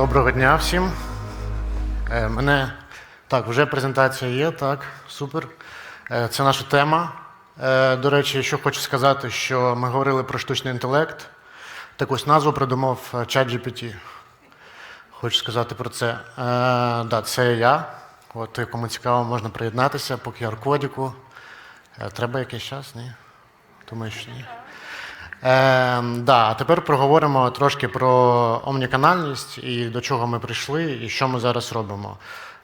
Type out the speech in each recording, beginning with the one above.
Доброго дня всім. Е, Мене так, вже презентація є, так, супер. Е, Це наша тема. Е, До речі, що хочу сказати, що ми говорили про штучний інтелект. Так ось назву придумав ChatGPT. Хочу сказати про це. Е, да, це я. От кому цікаво, можна приєднатися по QR-кодіку. Треба якийсь час? Ні? Думаю, що ні. Е, да, тепер проговоримо трошки про омніканальність і до чого ми прийшли, і що ми зараз робимо.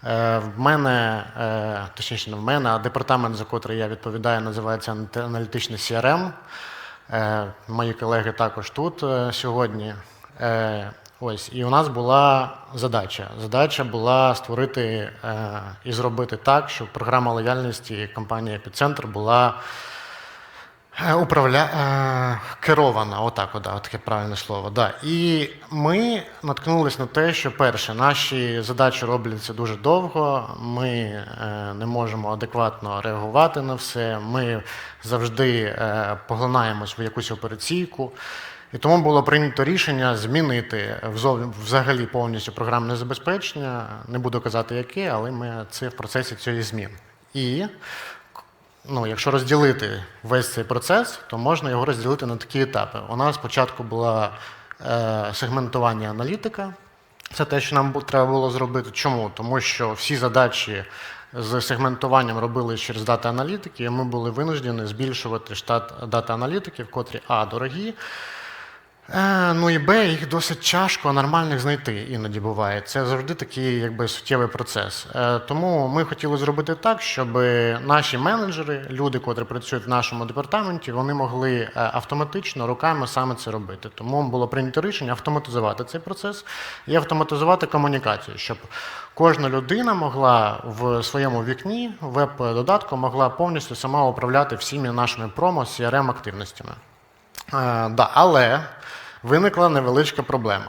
Е, в мене, е, точніше, не в мене, а департамент, за котрий я відповідаю, називається аналітичний CRM. Е, мої колеги також тут е, сьогодні. Е, ось, і у нас була задача. Задача була створити е, і зробити так, щоб програма лояльності компанії Епіцентр була. Е, Управля... е, керована, отак, от, таке правильне слово. Да. І ми наткнулись на те, що перше, наші задачі робляться дуже довго, ми е, не можемо адекватно реагувати на все, ми завжди поглинаємось в якусь операційку. І тому було прийнято рішення змінити взагалі повністю програмне забезпечення. Не буду казати яке, але ми це в процесі цієї змін. Ну, якщо розділити весь цей процес, то можна його розділити на такі етапи. У нас спочатку була е, сегментування аналітика. Це те, що нам треба було зробити. Чому? Тому що всі задачі з сегментуванням робили через дата аналітики, і ми були винуждені збільшувати штат дата аналітиків, котрі А дорогі. Е, ну і Б, їх досить тяжко нормальних знайти іноді буває. Це завжди такий якби суттєвий процес. Е, тому ми хотіли зробити так, щоб наші менеджери, люди, котрі працюють в нашому департаменті, вони могли е, автоматично руками саме це робити. Тому було прийнято рішення автоматизувати цей процес і автоматизувати комунікацію, щоб кожна людина могла в своєму вікні веб-додатку могла повністю сама управляти всіми нашими промо crm активностями. Е, да, але виникла невеличка проблема.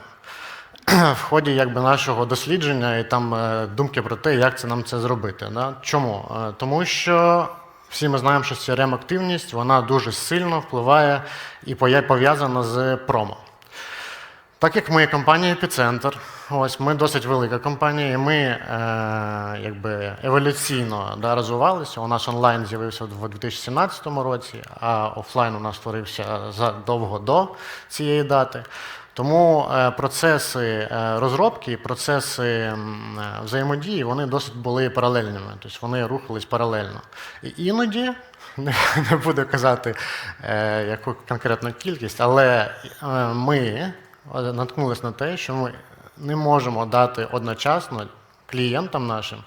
В ході якби, нашого дослідження і там е, думки про те, як це нам це зробити. Да? Чому? Е, Тому що всі ми знаємо, що crm активність вона дуже сильно впливає і пов'язана з промо. Так як ми компанія Епіцентр, ось ми досить велика компанія, і ми е, якби еволюційно да, розвивалися. У нас онлайн з'явився в 2017 році, а офлайн у нас створився задовго до цієї дати. Тому е, процеси е, розробки, процеси е, взаємодії вони досить були паралельними, тобто вони рухались паралельно. І іноді не, буду казати яку конкретну кількість, але ми наткнулися на те, що ми не можемо дати одночасно клієнтам нашим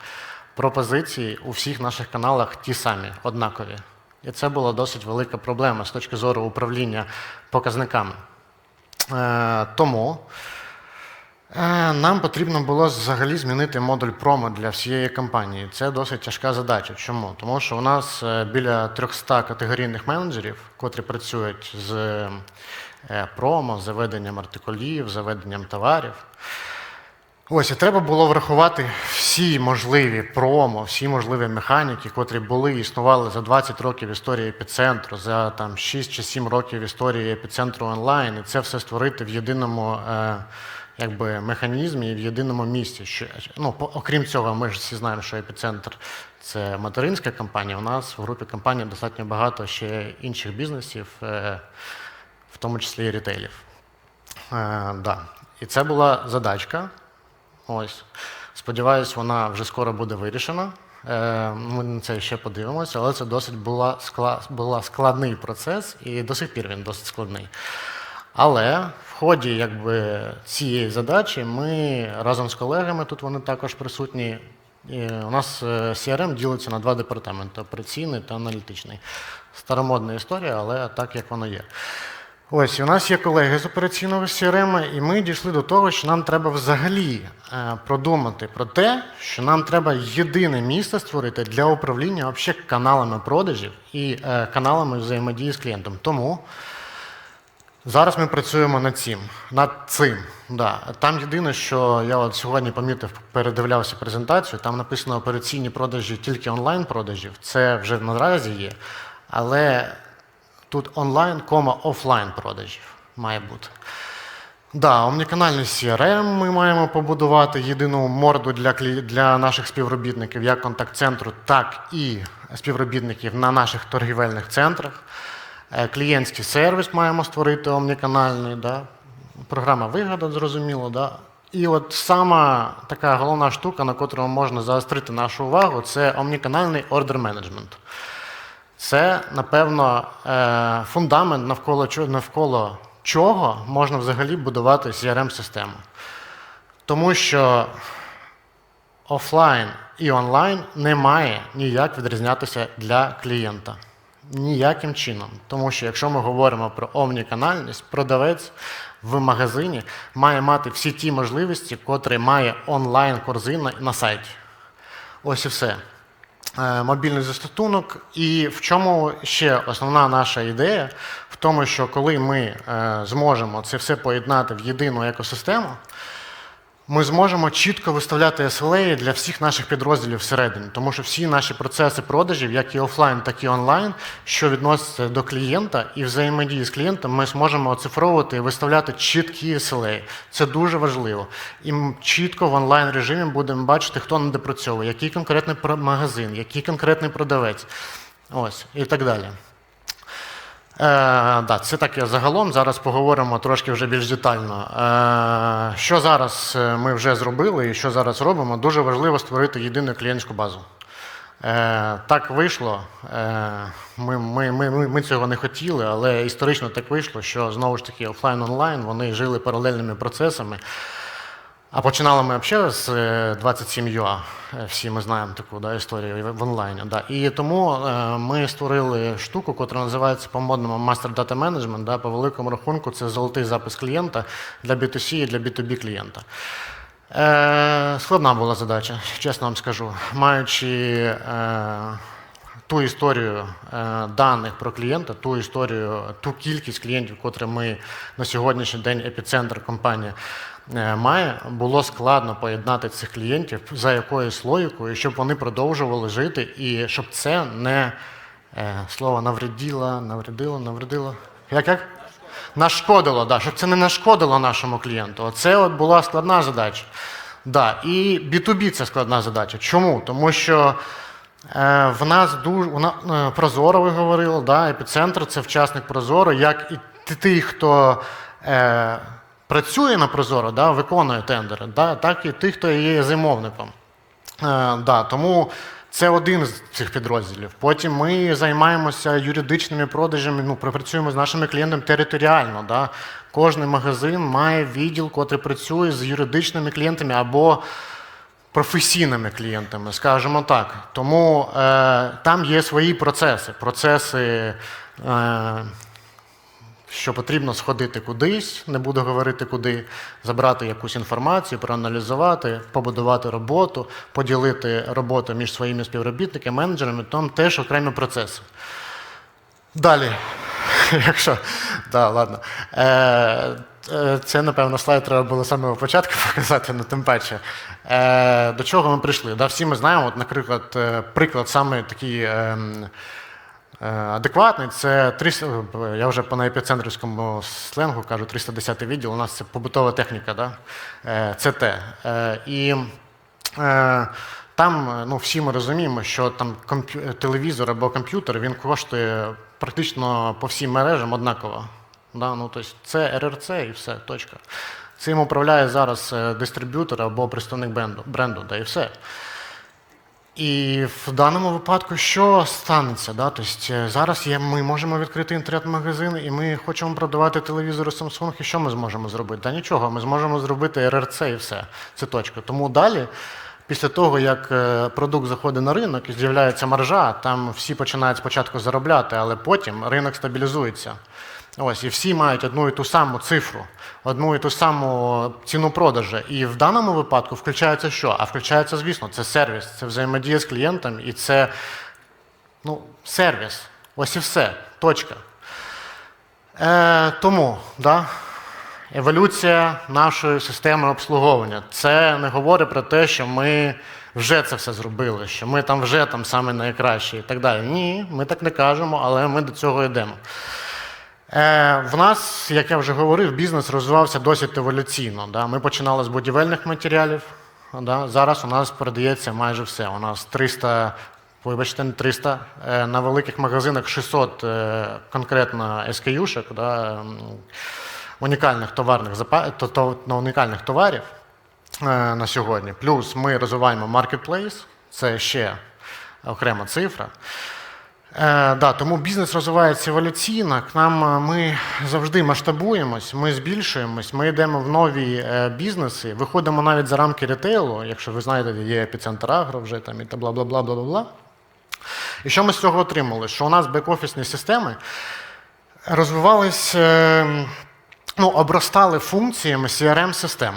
пропозиції у всіх наших каналах ті самі, однакові. І це була досить велика проблема з точки зору управління показниками. Е, тому е, нам потрібно було взагалі змінити модуль промо для всієї компанії. Це досить тяжка задача. Чому? Тому що у нас е, біля 300 категорійних менеджерів, котрі працюють з промо, заведенням артикулів, заведенням товарів. Ось і треба було врахувати всі можливі промо, всі можливі механіки, котрі були і існували за 20 років історії епіцентру, за там 6 чи 7 років історії епіцентру онлайн, і це все створити в єдиному е, якби, механізмі і в єдиному місці. Що, ну, окрім цього, ми ж всі знаємо, що епіцентр це материнська компанія. У нас в групі компаній достатньо багато ще інших бізнесів, е, тому числі і рітейлів. Е, да. І це була задачка. Ось. Сподіваюсь, вона вже скоро буде вирішена. Е, Ми на це ще подивимося, але це досить була, скла, була складний процес, і до сих пір він досить складний. Але в ході якби, цієї задачі ми разом з колегами, тут вони також присутні. І у нас е, CRM ділиться на два департаменти операційний та аналітичний. Старомодна історія, але так як воно є. Ось у нас є колеги з операційного CRM, і ми дійшли до того, що нам треба взагалі е, продумати про те, що нам треба єдине місце створити для управління вообще каналами продажів і е, каналами взаємодії з клієнтом. Тому зараз ми працюємо над цим. Над цим. Да. Там єдине, що я от сьогодні помітив, передивлявся презентацію, там написано операційні продажі тільки онлайн-продажів. Це вже наразі є. Але тут онлайн, кома офлайн продажів має бути. Да, омніканальний CRM ми маємо побудувати єдину морду для, для наших співробітників, як контакт-центру, так і співробітників на наших торгівельних центрах. Е, Клієнтський сервіс маємо створити омніканальний, да. програма вигода, зрозуміло. Да. І от сама така головна штука, на котру можна заострити нашу увагу, це омніканальний ордер менеджмент. Це, напевно, е, фундамент, навколо навколо чого можна взагалі будувати CRM-систему. Тому що офлайн і онлайн не має ніяк відрізнятися для клієнта. Ніяким чином. Тому що якщо ми говоримо про омніканальність, продавець в магазині має мати всі ті можливості, котрі має онлайн-корзина на сайті. Ось і все. Е, Мобільний застосунок. І в чому ще основна наша ідея? В тому, що коли ми е, зможемо це все поєднати в єдину екосистему, ми зможемо чітко виставляти SLA для всіх наших підрозділів всередині, тому що всі наші процеси продажів, як і офлайн, так і онлайн, що відносяться до клієнта і взаємодії з клієнтом, ми зможемо оцифровувати і виставляти чіткі SLA. Це дуже важливо. І чітко в онлайн режимі будемо бачити, хто не допрацьовує, який конкретний магазин, який конкретний продавець. Ось і так далі. Е, да, це таке загалом. Зараз поговоримо трошки вже більш детально. Е, що зараз е, ми вже зробили і що зараз робимо, дуже важливо створити єдину клієнтську базу. Е, так вийшло. Е, ми, ми, ми, ми цього не хотіли, але історично так вийшло, що знову ж таки офлайн-онлайн вони жили паралельними процесами. А починали ми взагалі з е, 27UA, е, всі ми знаємо таку да, історію в онлайні. Да. І тому е, ми створили штуку, яка називається по-модному Master Data Management. Да, по великому рахунку це золотий запис клієнта для B2C і для B2B клієнта. Е, складна була задача, чесно вам скажу. Маючи е, ту історію е, даних про клієнта, ту історію, ту кількість клієнтів, котрі ми на сьогоднішній день епіцентр компанія е, має, було складно поєднати цих клієнтів за якоюсь логікою, щоб вони продовжували жити, і щоб це не е, слово навреділо, навредило, навредило. Як як? Нашкодило, да, щоб це не нашкодило нашому клієнту. Оце от була складна задача. Да, і B2B це складна задача. Чому? Тому що е, в нас дуже е, Прозоро ви говорили, да, епіцентр це вчасник Прозоро, як і т- ті, хто е, працює на Прозоро, да, виконує тендери, да, так і ті, хто є замовником. Е, да, тому це один з цих підрозділів. Потім ми займаємося юридичними продажами, ну, працюємо з нашими клієнтами територіально. Да. Кожний магазин має відділ, котрий працює з юридичними клієнтами або професійними клієнтами, скажімо так. Тому е, там є свої процеси. Процеси. Е, що потрібно сходити кудись, не буду говорити куди, забрати якусь інформацію, проаналізувати, побудувати роботу, поділити роботу між своїми співробітниками, менеджерами, там теж окремі процеси. Далі, якщо. Да, ладно. Е, е, це, напевно, слайд треба було з самого початку показати, ну тим паче. Е, до чого ми прийшли? Да, всі ми знаємо, от, наприклад, е, приклад саме такий. Е, Адекватний це 300, е, я вже по епіцентрівському сленгу кажу 310 відділ. У нас це побутова техніка, да? Е, це те. Е, І е, там е, ну, всі ми розуміємо, що там телевізор або комп'ютер він коштує практично по всім мережам однаково. Да? Ну, тобто це РРЦ і все, точка. Цим управляє зараз е, дистриб'ютор або представник бренду, бренду да, і все. І в даному випадку що станеться? Да? Тобто, е, зараз є, ми можемо відкрити інтернет-магазин, і ми хочемо продавати телевізори Samsung, і що ми зможемо зробити? Та нічого, ми зможемо зробити РРЦ і все. Це точка. Тому далі, після того, як е, продукт заходить на ринок і з'являється маржа, там всі починають спочатку заробляти, але потім ринок стабілізується. Ось, і всі мають одну і ту саму цифру, одну і ту саму ціну продажу. І в даному випадку включається що? А включається, звісно, це сервіс, це взаємодія з клієнтом і це ну, сервіс. Ось і все. Точка. Е, тому, да, еволюція нашої системи обслуговування. Це не говорить про те, що ми вже це все зробили, що ми там вже там саме найкращі і так далі. Ні, ми так не кажемо, але ми до цього йдемо. Е, в нас, як я вже говорив, бізнес розвивався досить еволюційно. Да? Ми починали з будівельних матеріалів. Да? Зараз у нас передається майже все. У нас 300, вибачте, не 300, е, на великих магазинах 600 е, конкретно SKU-шок, да? унікальних товарних то- то- ну, унікальних товарів на сьогодні. Плюс ми розвиваємо marketplace, це ще окрема цифра. Е, да, тому бізнес розвивається еволюційно. К нам е, ми завжди масштабуємось, ми збільшуємось, ми йдемо в нові е, бізнеси, виходимо навіть за рамки ретейлу. Якщо ви знаєте, є епіцентр агро вже там і та бла бла бла бла бла. І що ми з цього отримали? Що у нас бек-офісні системи розвивались, е, ну, обростали функціями CRM-систем.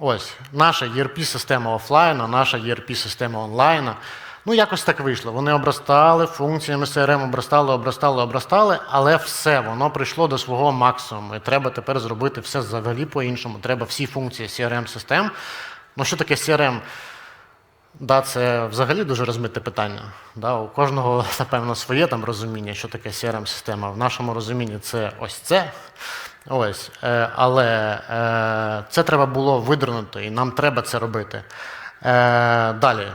Ось, наша ERP-система офлайну, наша ERP-система онлайну. Ну, якось так вийшло. Вони обростали функціями CRM, обростали, обростали, обростали, але все, воно прийшло до свого максимуму. І треба тепер зробити все взагалі по-іншому. Треба всі функції CRM-систем. Ну, що таке CRM? Да, це взагалі дуже розмите питання. Да, у кожного, напевно, своє там розуміння, що таке CRM-система. В нашому розумінні це ось це. Ось. Е, але е, це треба було видернути, і нам треба це робити. Е, далі.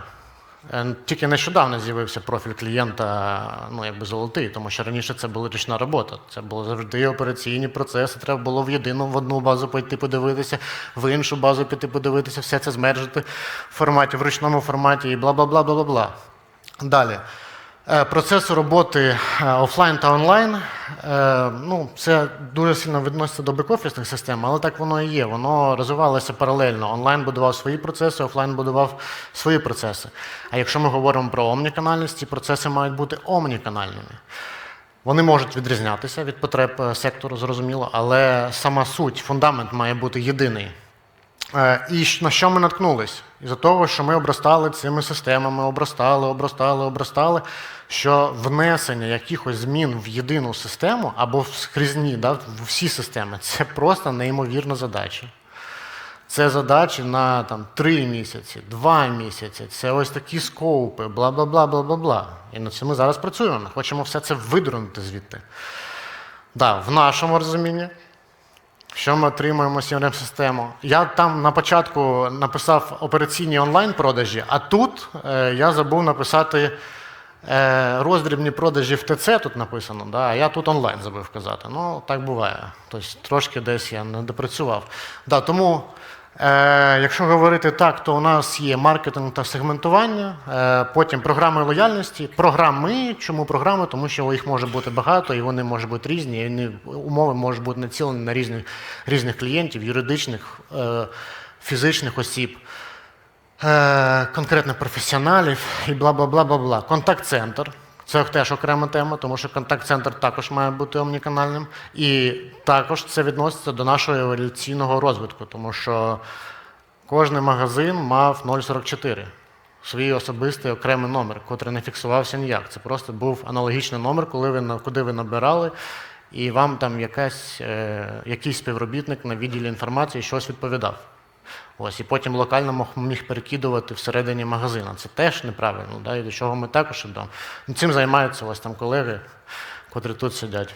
Е, Тільки нещодавно з'явився профіль клієнта, ну якби золотий, тому що раніше це була річна робота. Це були завжди операційні процеси. Треба було в єдину в одну базу піти подивитися, в іншу базу піти подивитися, все це змержити в форматі, в ручному форматі і бла бла бла бла бла бла. Далі. Е, Процес роботи е, офлайн та онлайн, е, ну, це дуже сильно відноситься до бек-офісних систем, але так воно і є. Воно розвивалося паралельно. Онлайн будував свої процеси, офлайн будував свої процеси. А якщо ми говоримо про омніканальність, ці процеси мають бути омніканальними. Вони можуть відрізнятися від потреб сектору, зрозуміло, але сама суть, фундамент має бути єдиний. Е, І на що ми наткнулись? Із-за того, що ми обростали цими системами, обростали, обростали, обростали, що внесення якихось змін в єдину систему або в скрізні, да, в всі системи це просто неймовірна задача. Це задачі на там, 3 місяці, 2 місяці, це ось такі скоупи, бла бла бла бла бла бла. І над цим ми зараз працюємо. Ми хочемо все це видрунути звідти. Да, в нашому розумінні що ми отримуємо crm систему Я там на початку написав операційні онлайн-продажі, а тут е, я забув написати е, роздрібні продажі в ТЦ, тут написано, да, а я тут онлайн забув казати. Ну, так буває. Тобто трошки десь я не допрацював. Да, тому, якщо говорити так, то у нас є маркетинг та сегментування, е, потім програми лояльності. Програми, чому програми? Тому що їх може бути багато, і вони можуть бути різні, і вони, умови можуть бути націлені на різних, різних клієнтів, юридичних, е, фізичних осіб е, конкретно професіоналів і бла бла бла бла бла. Контакт-центр. Це теж окрема тема, тому що контакт-центр також має бути омніканальним. І також це відноситься до нашого еволюційного розвитку, тому що кожен магазин мав 044. Свій особистий окремий номер, котрий не фіксувався ніяк. Це просто був аналогічний номер, коли ви, куди ви набирали, і вам там якась, е, якийсь співробітник на відділі інформації щось відповідав. Ось, і потім локально міг перекидувати всередині магазину. Це теж неправильно, да, і до чого ми також йдемо. Ну, Цим займаються ось там колеги, котрі тут сидять.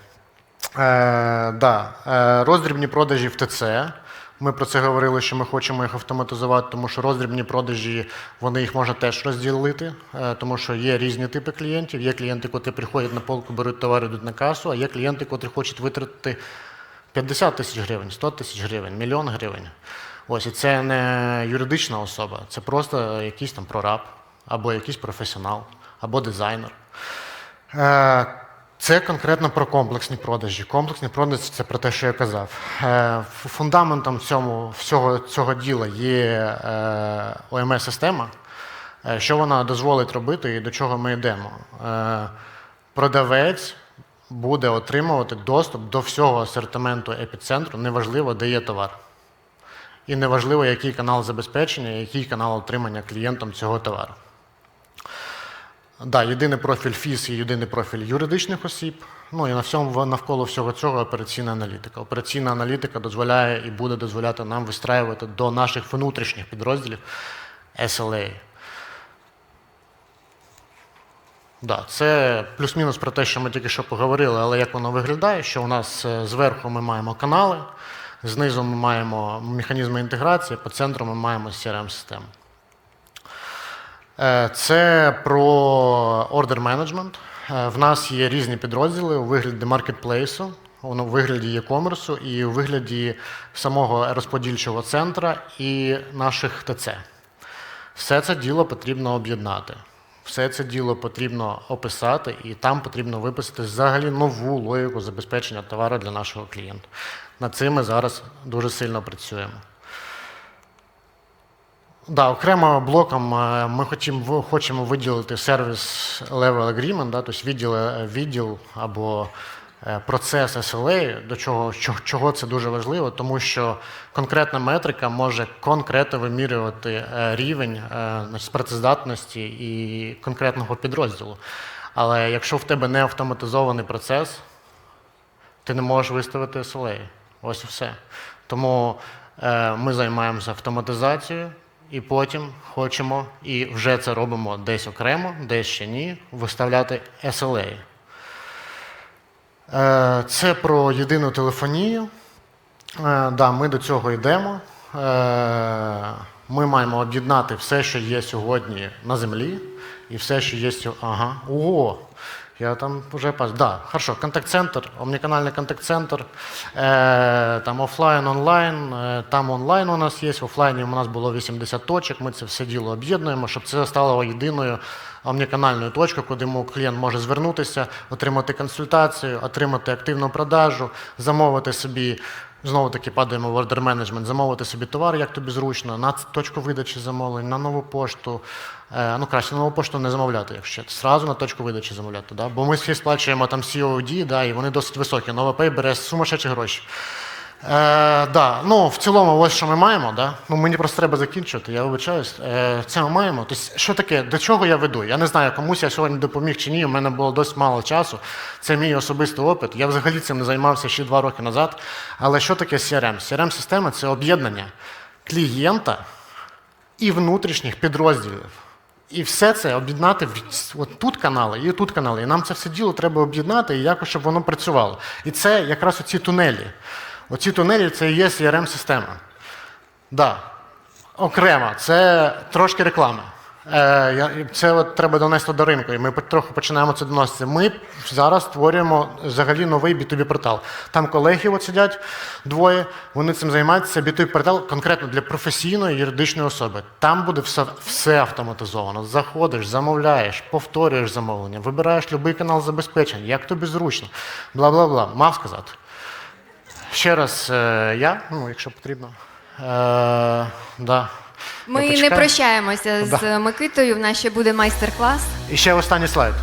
Е, да. е, роздрібні продажі в ТЦ. Ми про це говорили, що ми хочемо їх автоматизувати, тому що роздрібні продажі, вони їх можна теж розділити, е, тому що є різні типи клієнтів. Є клієнти, котрі приходять на полку, беруть товари, йдуть на касу, а є клієнти, котрі хочуть витратити 50 тисяч гривень, 100 тисяч гривень, мільйон гривень. Ось і це не юридична особа, це просто якийсь там прораб, або якийсь професіонал, або дизайнер. Е, Це конкретно про комплексні продажі. Комплексні продажі це про те, що я казав. Е, Фундаментом цьому, всього цього діла є ОМС-система, що вона дозволить робити і до чого ми йдемо. Е, Продавець буде отримувати доступ до всього асортименту епіцентру, неважливо, де є товар. І неважливо, який канал забезпечення, який канал отримання клієнтом цього товару. Да, єдиний профіль ФІС і єдиний профіль юридичних осіб. Ну і на всьому навколо всього цього операційна аналітика. Операційна аналітика дозволяє і буде дозволяти нам вистраювати до наших внутрішніх підрозділів SLA. Да, це плюс-мінус про те, що ми тільки що поговорили, але як воно виглядає, що у нас е, зверху ми маємо канали, знизу ми маємо механізми інтеграції, по центру ми маємо CRM-систему. Е, Це про ордер менеджмент. В нас є різні підрозділи у вигляді маркетплейсу, у вигляді e-commerce і у вигляді самого розподільчого центра і наших ТЦ. Все це діло потрібно об'єднати. Все це діло потрібно описати, і там потрібно виписати взагалі нову логіку забезпечення товару для нашого клієнта. Над цим ми зараз дуже сильно працюємо. Да, окремо блоком е, ми хочемо, хочемо виділити сервіс Level Agreement, да, тобто відділ, е, відділ або е, процес SLA, до чого, чого, це дуже важливо, тому що конкретна метрика може конкретно вимірювати рівень значить, працездатності і конкретного підрозділу. Але якщо в тебе не автоматизований процес, ти не можеш виставити SLA. Ось все. Тому е, ми займаємося автоматизацією, і потім хочемо, і вже це робимо десь окремо, десь ще ні, виставляти SLA. Е, це про єдину телефонію. Е, да, ми до цього йдемо. Е, ми маємо об'єднати все, що є сьогодні на землі, і все, що є сьогодні. Ага. Ого! Я там вже пас. Да, хорошо. Контакт-центр, омниканальний контакт-центр, е, там офлайн, онлайн. Е, там онлайн у нас є. В офлайні у нас було 80 точок. Ми це все діло об'єднуємо, щоб це стало єдиною омниканальною точкою, куди клієнт може звернутися, отримати консультацію, отримати активну продажу, замовити собі. Знову таки падаємо в ордер менеджмент, замовити собі товар, як тобі зручно, на точку видачі замовлень, на нову пошту. Е, ну, краще на нову пошту не замовляти, якщо зразу на точку видачі замовляти. Да? Бо ми всі сплачуємо там COD, да, і вони досить високі. NovaPay бере сумасшедші гроші. Е, да. ну, в цілому, ось що ми маємо. Да? Ну, мені просто треба закінчувати, я вибачаюсь. Е, це ми маємо. Тобто, що таке, до чого я веду? Я не знаю, комусь я сьогодні допоміг чи ні. У мене було досить мало часу. Це мій особистий опит. Я взагалі цим не займався ще два роки назад. Але що таке CRM? CRM-система це об'єднання клієнта і внутрішніх підрозділів. І все це об'єднати от тут канали і тут канали. І нам це все діло треба об'єднати і якось, щоб воно працювало. І це якраз оці тунелі. Оці тунелі це і є CRM-система. Да. Окремо, це трошки реклами. Е, це от треба донести до ринку, і ми трохи починаємо це доносити. Ми зараз створюємо взагалі новий B2B портал. Там колеги от сидять двоє, вони цим займаються. Це B2B портал конкретно для професійної юридичної особи. Там буде все, все автоматизовано. Заходиш, замовляєш, повторюєш замовлення, вибираєш будь-який канал забезпечення, як тобі зручно, бла бла бла. Мав сказати. Ще раз е, я, ну, якщо потрібно. Е, да. Ми не почекаю. прощаємося з Микитою. В нас ще буде майстер-клас. І ще останній слайд.